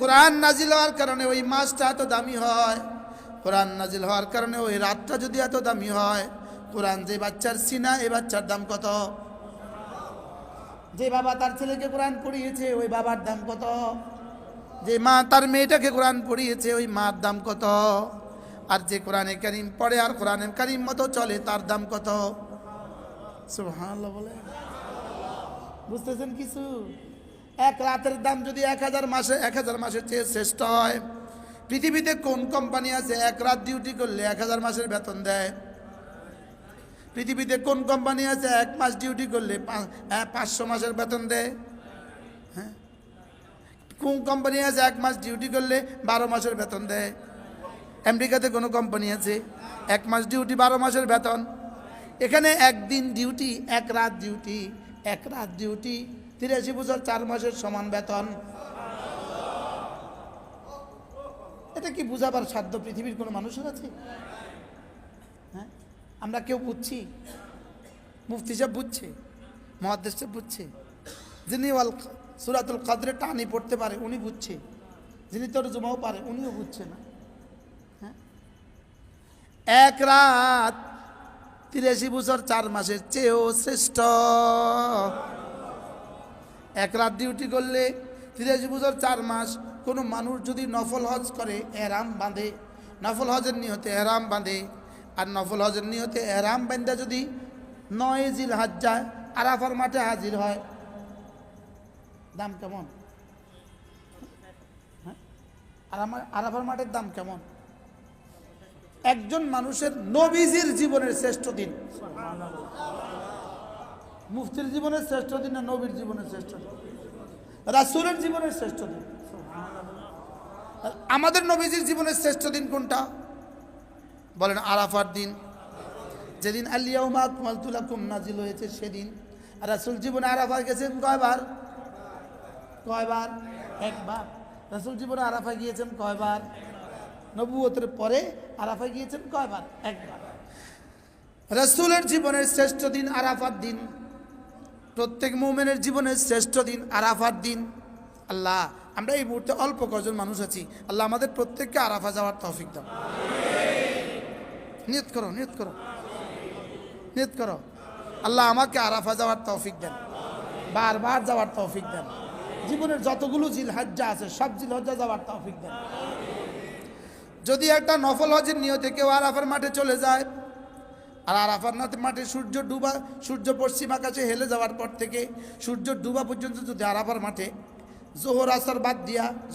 কোরআন নাজিল হওয়ার কারণে ওই মাছটা এত দামি হয়। কোরআন নাজিল হওয়ার কারণে ওই রাতটা যদি এত দামি হয়, কোরআন যে বাচ্চার সিনা, এই বাচ্চার দাম কত? যে বাবা তার ছেলেকে কোরআন পড়িয়েছে, ওই বাবার দাম কত? যে মা তার মেয়েটাকে কোরআন পড়িয়েছে, ওই মার দাম কত? আর যে কোরআনে কারিম পড়ে আর কোরআনে কারিম মতো চলে, তার দাম কত? বলে। বুঝতেছেন কিছু? এক রাতের দাম যদি এক হাজার মাসে, এক হাজার মাসের চেয়ে শ্রেষ্ঠ হয়, পৃথিবীতে কোন কোম্পানি আছে এক রাত ডিউটি করলে এক হাজার মাসের বেতন দেয়? পৃথিবীতে কোন কোম্পানি আছে এক মাস ডিউটি করলে পাঁচশো মাসের বেতন দেয়? হ্যাঁ? কোন কোম্পানি আছে এক মাস ডিউটি করলে বারো মাসের বেতন দেয়? আমেরিকাতে কোনো কোম্পানি আছে এক মাস ডিউটি বারো মাসের বেতন? এখানে একদিন ডিউটি এক রাত ডিউটি এক রাত ডিউটি তিরাশি বছর চার মাসের সমান বেতন। এটা কি বুঝাবার সাধ্য? পৃথিবীর কোনো মানুষের আছে? হ্যাঁ? আমরা কেউ বুঝছি? মুফতি সাহেব বুঝছে? মহাদেশ সাহেব বুঝছে? যিনি ওয়াল সুরাতুল কাদরে টানি পড়তে পারে, উনি বুঝছে। যিনি তোর জমাও পারে, উনিও বুঝছে না। হ্যাঁ? এক রাত তিরাশি বছর চার মাসের চেয়েও শ্রেষ্ঠ। এক রাত ডিউটি করলে তিরাশি বছর চার মাস কোনো মানুষ যদি নফল হজ করে এরাম বাঁধে। নফল হজের নিয়তে এরাম বাঁধে। আর নফল হজের নিহতে এরাম বান্ধা যদি নয় জিল হাজ যায়, আরাফার মাঠে হাজির হয়। দাম কেমন? হ্যাঁ? আরাফার মাঠের দাম কেমন? একজন মানুষের নবীজির জীবনের শ্রেষ্ঠ দিন। মুফতির জীবনের শ্রেষ্ঠ দিন না নবীর জীবনের শ্রেষ্ঠ দিন? রাসুলের জীবনের শ্রেষ্ঠ দিন। আমাদের নবীজির জীবনের শ্রেষ্ঠ দিন কোনটা? বলেন আরাফার দিন। যেদিন আলিয়াউমা কুমালতুলাকুম নাজিল হয়েছে সেদিন। রাসুল জীবনে আরাফা গেছেন কয়বার? কয়বার? একবার। রাসুল জীবনে আরাফা গিয়েছেন কয়বার? নবুয়তের পরে আরাফা গিয়েছেন কয়বার? একবার। রসুলের জীবনের শ্রেষ্ঠ দিন আরাফার দিন। প্রত্যেক মুমেনের জীবনের শ্রেষ্ঠ দিন, আরাফার দিন। আল্লাহ, আমরা এই মুহূর্তে অল্প কজন মানুষ আছি। আল্লাহ আমাদের প্রত্যেককে আরাফা যাওয়ার তৌফিক দাও নিয়ত করো নিয়ত করো। নিয়ত করো। আল্লাহ আমাকে আরাফা যাওয়ার তৌফিক দেন। বারবার যাওয়ার তৌফিক দেন। জীবনের যতগুলো জিলহাজ্জা আছে, সব জিলহজ্জা যাওয়ার তৌফিক দেন। যদি একটা নফল হজের নিয়তে কেউ আরাফার মাঠে চলে যায় আর আরাফার নাথ মাঠে সূর্য ডুবা, সূর্য পশ্চিম আকাশে হেলে যাওয়ার পর থেকে সূর্য ডুবা পর্যন্ত যদি আরাফার মাঠে জোহর আসার বাদ দিয়া